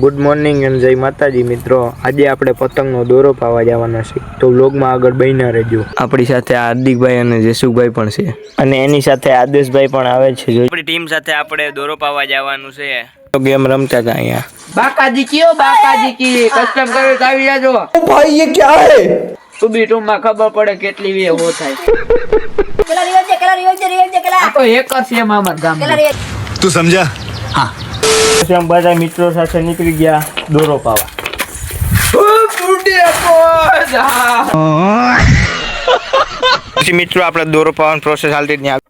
Good morning એમ જય માતાજી મિત્રો. આજે આપણે પતંગનો દોરો પાવા જવાના છે. તો વ્લોગમાં આગળ બન્યા રહેજો. આપણી સાથે હાર્દિકભાઈ અને જયસુખભાઈ પણ છે. અને એની સાથે આદેશભાઈ પણ આવે છે આપણી ટીમ સાથે આપણે દોરો પાવા જવાનું છે. તો ગેમ રમતા હતા બાકાજી કયો બાકાજી કી? કસ્ટમ કરી આવી જાજો. ભાઈ એ ક્યાં હે? તો બીટું માં ખબર પડે કેટલી વેવો થાય. ગામ તું સમજા? હા. પછી મિત્રો સાથે નીકળી ગયા દોરો પાવા. પછી મિત્રો આપણે દોરો પાવાનો પ્રોસેસ હાલતી જ નહીં.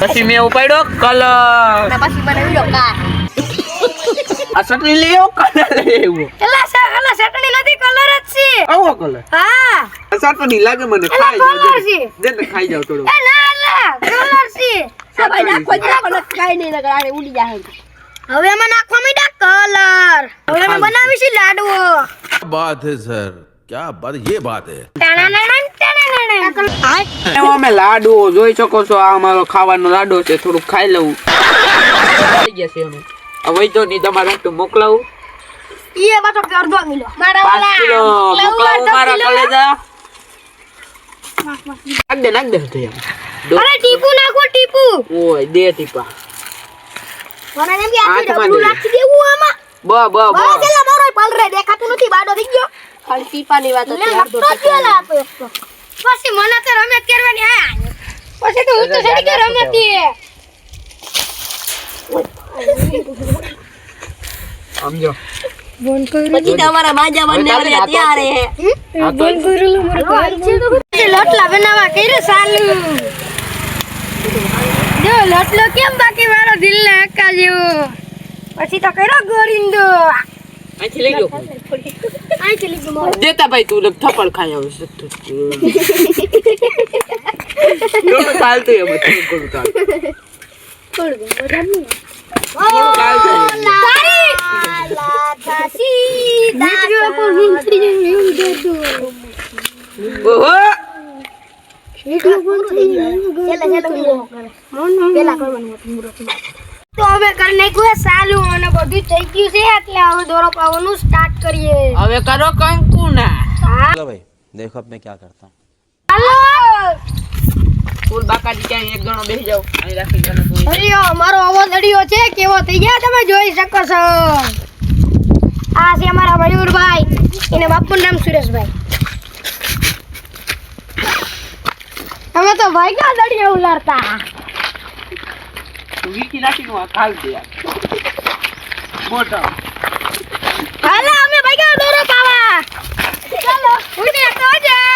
પછી મેં ઉપાડ્યો કલર પછી આ ચટણી લઈ કલર કલર છે. આવો મને ખાઈ જાવ નહીં ઉડી હવે અમે નાખવા મીડા કલર હવે અમે બનાવીશું લાડવો. બાત હે સર ક્યા બાત યે બાત હે અમે લાડુઓ જોઈ શકો છો. આ અમારો ખાવાનો લાડો છે. થોડુંક ખાઈ લઉં. હવે તો નહીં તમારે હાટું મોકલાવું? ઈએ પાછો અડધો કિલો. મારા પાંચ મોકલાવું મારા કલેજા? નાખ દે નાખ દે તો અરે ટીપુ નાખો ટીપુ. ઓય દે ટીપા. મને એમ કે આટલું હાથમાં નાખી દેવું આમાં. બ બ બ. મારો પલરે દેખાતું નથી બાડો થઈ ગયો. ખાલી ટીપાની વાત હતી. પછી મને તો રમત કરવાની આ પછી તો હું તો સડી કે રમતી સમજો. પછી તમારા માજા બંને હવે તારે ત્યારે. હે? લોટલા બનાવવા કર્યું સાલું. જો લોટલો કેમ બાકી મારો દિલ ને હક્કા જેવો? પછી તો કર્યો ગોરિંદો. અહીંથી લઈ લો આઈ ચલી ગયો મારો. દેતા ભાઈ તું થપ્પડ ખાઈ આવે છે થોડું ચાલતું એમ થોડું થોડું ચાલતું થોડું ચાલતું એમ. તારી લાલા ઓહો તો હવે કરી નાખ્યું સાલું અને બધું થઈ ગયું છે એટલે હવે દોરો પાવાનું સ્ટાર્ટ કરીએ હવે કરો કંકુ ના હા भाई देखो अब मैं क्या करता हूँ હાલો ફૂલ બાકાજી ક્યાંય એક જણો બેસી જાવ અહીં રાખી જાને તું અરિયો મારો અવાજ અડિયો છે કેવો થઈ ગયા તમે જોઈ શકો છો આ છે અમારા મયુરભાઈ એને બાપુનું નામ સુરેશભાઈ અમે તો ભાઈ કા દડિયા ઉલારતા તું વીખી નાખી નું ખાલ દે મોટા હાલો અમે ભાઈ કા દોરો પાવા. ચાલો ઉડી તો જા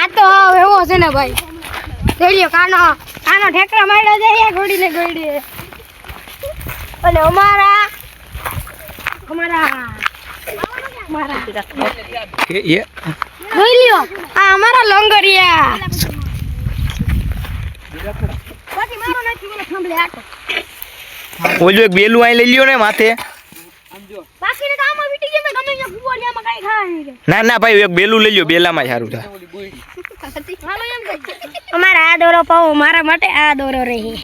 આ તો એવો છે ને ભાઈ. જોઈ કાનો કાનો ઠેકરા માર્યો છે એ ઘોડીને ગોડી અને અમારા અમારા અમારા. જોઈ લ્યો. આ અમારા લોંગરિયા ઓલું એક બેલું આઈ લઈ લ્યો ને માથે. બાકી તો આમાં વીટી ગયો ગમે ત્યાં ફુવાડિયામાં કાંઈ ખાવા નહીં ના ના ભાઈ એક બેલું લઈ લ્યો બેલામાં સારું થાય. હાલો એમ કહી. અમારા આ દોરો પાવો મારા માટે આ દોરો રહી.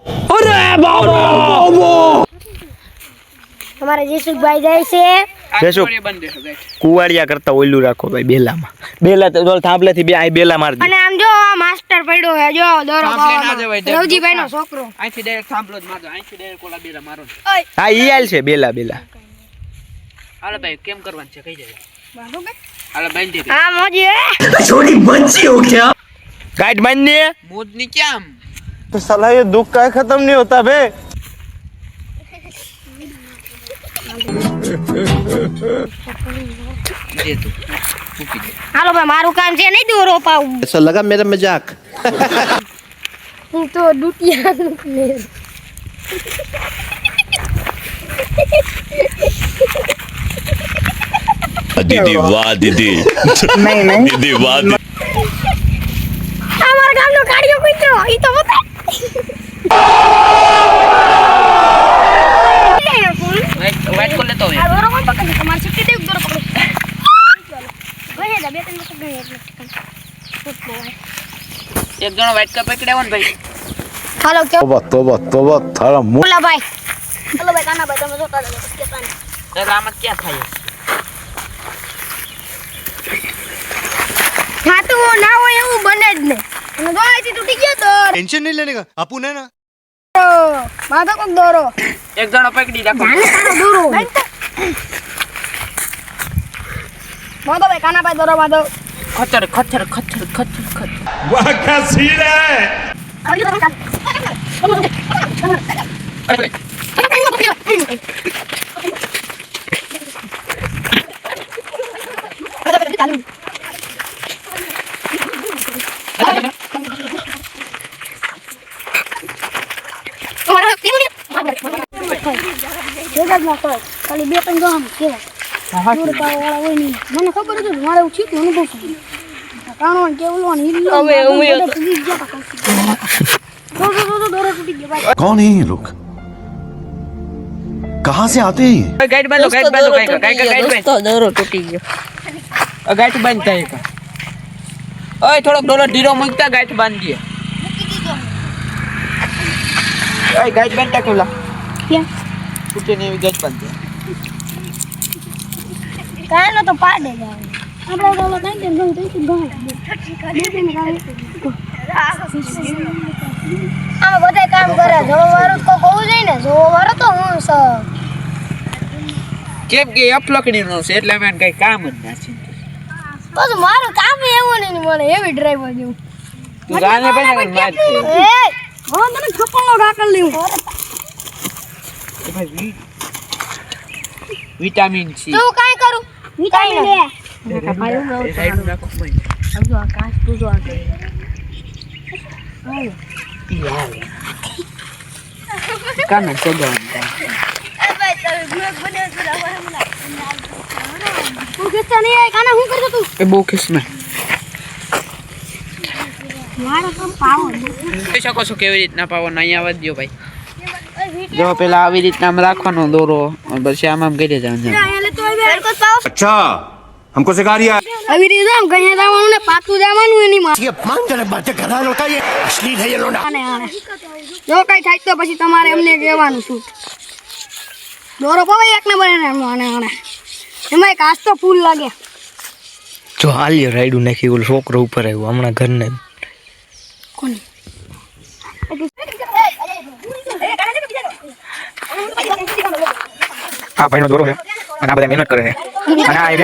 અમારા જેસુભાઈ જાય છે. બેસો કુવાડિયા કરતા ઓલું રાખો ભાઈ બેલામાં બેલા તો ઓલા થાંભલેથી બે અહીં બેલા મારી દે અને આમ જો આ માસ્ટર પડ્યો હે જો દોરો થાંભલે ના પાવામાં. જવાય, ડર- રવજીભાઈ નો છોકરો અહીંથી ડાયરેક્ટ સાંભળો જ મારજો અહીંથી ડાયરેક્ટ ઓલા બેલા મારો ને. હા ઈ હાલ છે બેલા બેલા હાલો ભાઈ કેમ કરવાનું છે કઈ જાય હાલો બાંધી દે હા મોજી હે ગાઈડ માન્ય મોજ ની કેમ तो साला ये दुख का खत्म नहीं होता बे દે તું મૂકી દે હાલો ભાઈ મારું કામ છે નહીં દોરો પાવું ऐसा लगा मेरा मजाक હું તો દુટિયા दीदी वाह दीदी दीदी वाह दीदी અમારા ગામનો કાઢ્યો કૂતરો ઈ તો એક જણો વાટકા પકડ્યો ને ભાઈ. હાલો કે તોબા તોબા તોબા થાળા મોલા ભાઈ. હાલો ભાઈ કાના ભાઈ તમે જોતા રહો કે કાના. રામત ક્યાં થાય? ખાતું ના હોય એવું બને જ નહીં. અને ગોળાથી તૂટી ગયો તો. ટેન્શન નહીં લેને કા? આપું ને દોરો. એક જણો પકડી રાખો. જાને ભાઈ કાના ભાઈ દોરો માધો 勝ったる勝ったる勝ったる勝ったる勝ったる若すぎない笑ってみる Dia dah melakukan. Kali dia pun gom. Kira. બધા તૂટી ગયા તા કૌશિક. દો, દો, દો, દો, દોરો તૂટી ગયો ભાઈ कौन है ये लोग कहाँ से आते हैं ये ગાઈડ બાંધો ગાઈડ બાંધો ગાઈડ ગાઈડ ગાઈડ બાંધ દોરો તૂટી ગયો ગાઈડ બાંધ થાય કા ઓય થોડોક ડોલો ઢીરો મૂકતા ગાઈડ બાંધીએ ઓય ગાઈડ બાંધતા કેવલા ક્યાં? તૂટે ને એવી ગાઈડ બાંધીએ કાંઈ તો પાડે જ આવે. આપણે ઓલો કાંઈ કેમ તો એ ગયું. આમાં બધાય કામ કરે. જોવા વાળું તો કહું જોઈએ ને. જોવા વાળો તો હું સ. કેમ કે અપલકડી નો છે એટલે મેં કઈ કામ જ નથી બસ મારું કામ એવું નહીં મળે એવી. ડ્રાઈવર જેવું તું જાને ભાઈ ને વાત એ. હા તને ખપલો ઢાકલ લેવું એ ભાઈ વિટામિન સી. તું કાંઈ વિટામિન સાઈડ ભાઈ કામ. એ બહુ જોઈ શકો છો કેવી રીતના પાવન અહીંયા આવવા દ્યો ભાઈ જો પેલા આવી રીતના આમ રાખવાનો દોરો પછી આમ આમ કરી જવાનું અચ્છા હમકો સિખા રહ્યા આવી રીતે આમ ગણ્યા જવાનું ને પાછું જવાનું એની માં. કે માન તને બાતે ઘરા લોટા એ અસલી થઈ લોડા આને આને. જો કઈ થાય તો પછી તમારે એમને કહેવાનું છું દોરો પવાય એક નંબર એને. આને આને એમાં એક આસ્તો ફૂલ લાગે. જો હાલ્યો રાઈડું નાખી ઓલ છોકરો ઉપર આવ્યો હમણાં ઘરને. કોની? આ ભાઈનો દોરો અને આ બધા મહેનત કરે છે. અને આ એક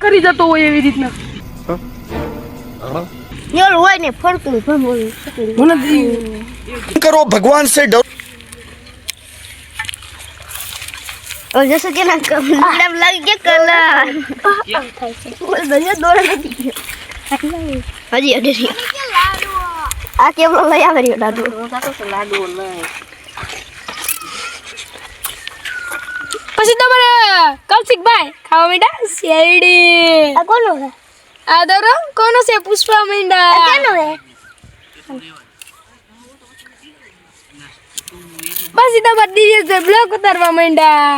કરી જતો હોય એવી રીતના. હોય ને ફરતું करो भगवान से डरो और जैसे कि ना मैडम लग गया कलर बोल दरिया दौड़ लगी हजी अडे आ के बोल लया करियो दादू પછી તમારે કૌશિકભાઈ ખાવા માંડ્યા શેરડી આ કોનો છે આ દરો કોનો છે પુષ્પા માંડ્યા કેનો છે પછી તમારે દિવ્યેશભાઈ બ્લોક ઉતારવા માંડ્યા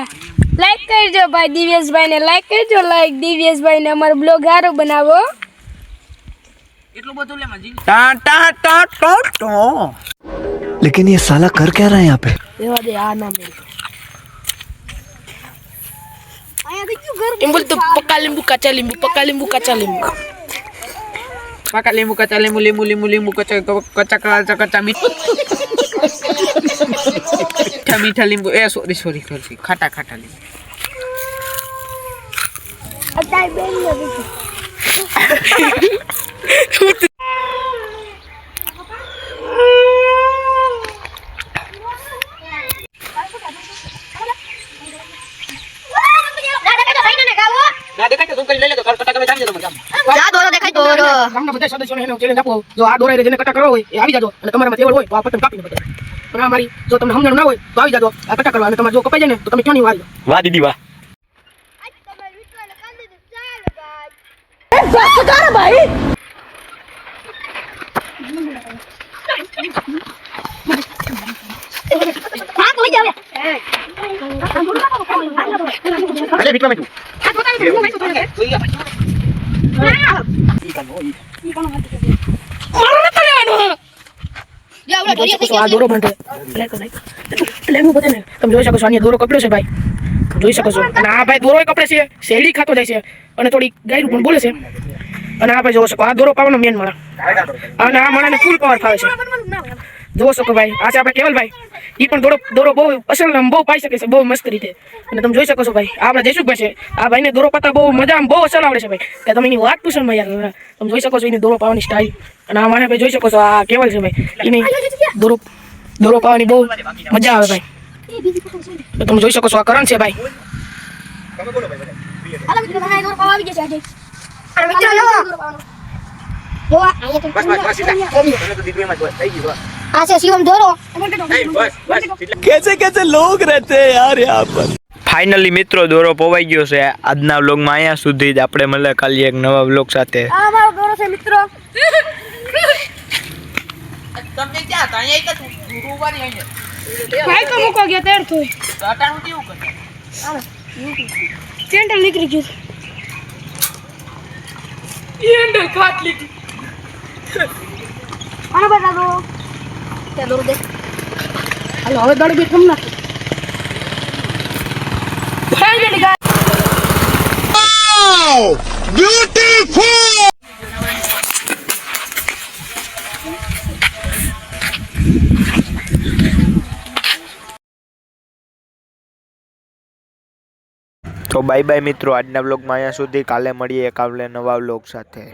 લાઈક કરજો ભાઈ દિવ્યેશભાઈ ને લાઈક કરજો લાઈક દિવ્યેશભાઈ ને અમારો બ્લોગ સારો બનાવો એટલું બધું લે મજી ટા ટા ટા ટા ટા लेकिन ये साला कर क्या रहा है यहाँ पे એવા દે આ નામ Timbul tuh pakal limbu kaca limbu pakal limbu kaca limbu. Pakal limbu kaca limbu limbu limbu limbu kaca kaca kaca kaca mit. Kaca mita limbu eh sorry sorry sorry kata kata limbu. Atai benda itu. Sorry sorry ખાટા ખાટા લીંબુ અત્યારે બેન ને બીજું જા દોરો દેખાય દોરો ગામના બધા સદસ્યોને એનો ચેલેન્જ આપો જો આ દોરાય જેને કટા કરવા હોય એ આવી જાજો અને તમારામાં તેવડ હોય તો આ પતંગ કાપીને બધા પણ આ મારી જો તમને સમજણ ના હોય તો આવી જાજો આ કટા કરવા અને તમારે જો કપાઈ જાય ને તો તમે ક્યાં નહીં વાળી વાહ દીદી વાહ હા અરે વિક્રમ તું તમે જોઈ શકો છો અહીંયા દોરો કપડ્યો છે ભાઈ જોઈ શકો છો અને આ ભાઈ દોરો કપડે છે શેરડી ખાતો જાય છે અને થોડી ગાયરું પણ બોલે છે અને આ ભાઈ જોઈ શકો આ દોરો પાવાનો મેન માળા અને આ માળાને ફૂલ પાવર ફાવે છે. જોઈ શકો ભાઈ આ છે આપણે કેવલભાઈ. એ પણ દોરો દોરો બહુ અસલ બહુ પાઈ શકે છે બહુ મસ્ત રીતે. અને તમે જોઈ શકો છો ભાઈ આપણે આપણા જયસુખભાઈ છે. આ ભાઈને દોરો પાતા બહુ મજા બહુ અસલ આવડે છે ભાઈ. કે તમે એની વાત પૂછો ને ભાઈ યાર તમે જોઈ શકો છો એની દોરો પાવાની સ્ટાઇલ અને આ માણે ભાઈ જોઈ શકો છો આ કેવલ છે ભાઈ. એની દોરો દોરો પાવાની બહુ મજા આવે ભાઈ. તમે જોઈ શકો છો આ કરણ છે ભાઈ. હાલો મિત્રો મને कैसे कैसे लोग रहते हैं यार यहाँ पर ફાઇનલી મિત્રો દોરો પોવાઈ ગયો છે આજના વ્લોગમાં અહીંયા સુધી જ આપણે મળે કાલે એક નવા વ્લોગ સાથે આ અમારો દોરો છે મિત્રો તમને ક્યાં હતા અહીંયા એક જ ઉભારી અહીંયા ભાઈ તો મૂકો ગયો તેર થોય અટાણું કેવું કરે સેન્ટર નીકળી ગયું આનો બધા દોરો તે દોરો દે હાલો હવે દાડી બી કમ નાખી ફાઇનલી ગાઈસ તો બાય બાય મિત્રો આજના વ્લોગમાં અહીંયા સુધી. કાલે મળીએ એક આવલે નવા વ્લોગ સાથે.